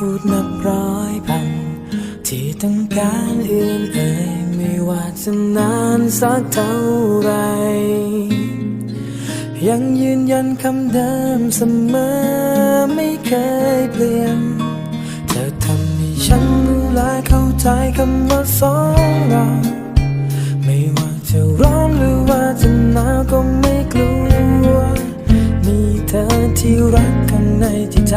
พูดนับร้อยพัน ที่ต้องการเอื่นเอ่ยไม่ว่าจะนานสักเท่าไร ยังยืนยันคำเดิมเสมอไม่เคยเปลี่ยน เธอทำให้ฉันรู้และเข้าใจคำว่าสองเราไม่ว่าจะร้อนหรือว่าจะหนาวก็ไม่กลัว มีเธอที่รักข้างในจิตใจ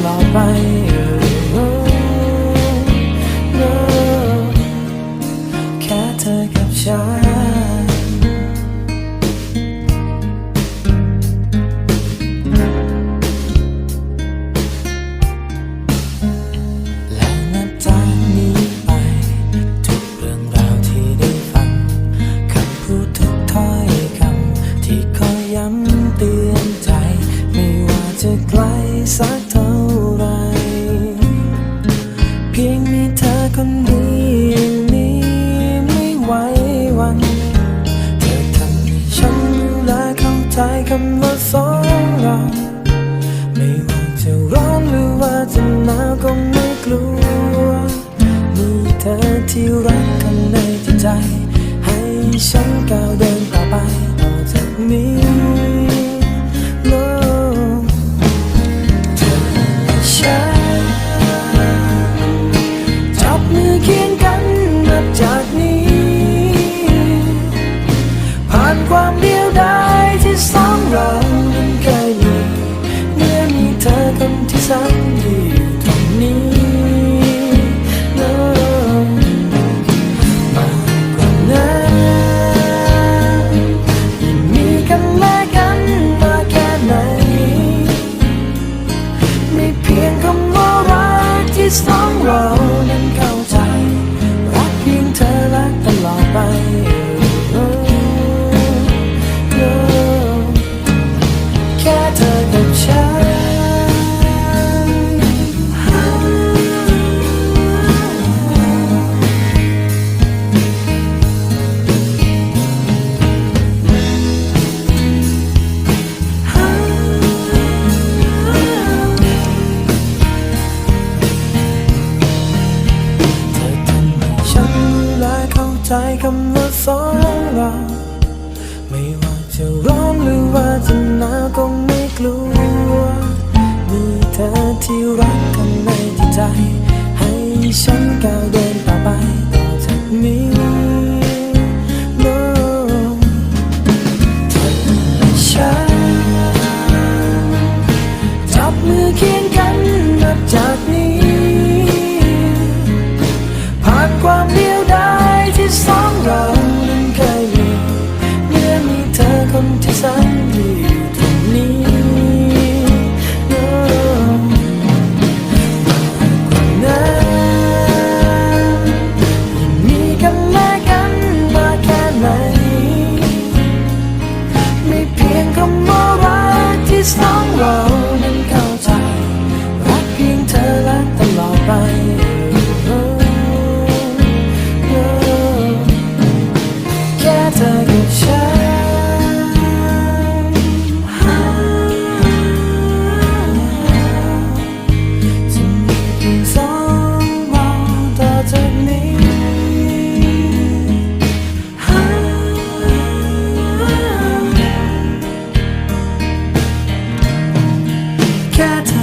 ตลอดไป แค่เธอกับฉัน คำว่าสองเราไม่ว่าจะร้อนหรือว่าจะหนาวก็ไม่กลัว มีเธอที่รักข้างในจิตใจ ให้ฉันก้าวเดินต่อไปต่อจากนี้ No เธอและฉันจับมือเคียงกันนับจากนี้ ผ่านความเดียวดายที่สอง เรานั้นเคยมีเมื่อมีเธอคนที่สนดีอ คำว่าสองเรา ไม่ว่าจะร้อนหรือว่าจะหนาวก็ไม่กลัว มีเธอที่รักข้างในจิตใจ ให้ฉันก้าวเดินต่อไปต่อจากนี้ No เธอและฉันจับมือเคียงกันนับจากนี้ คนที่แสน that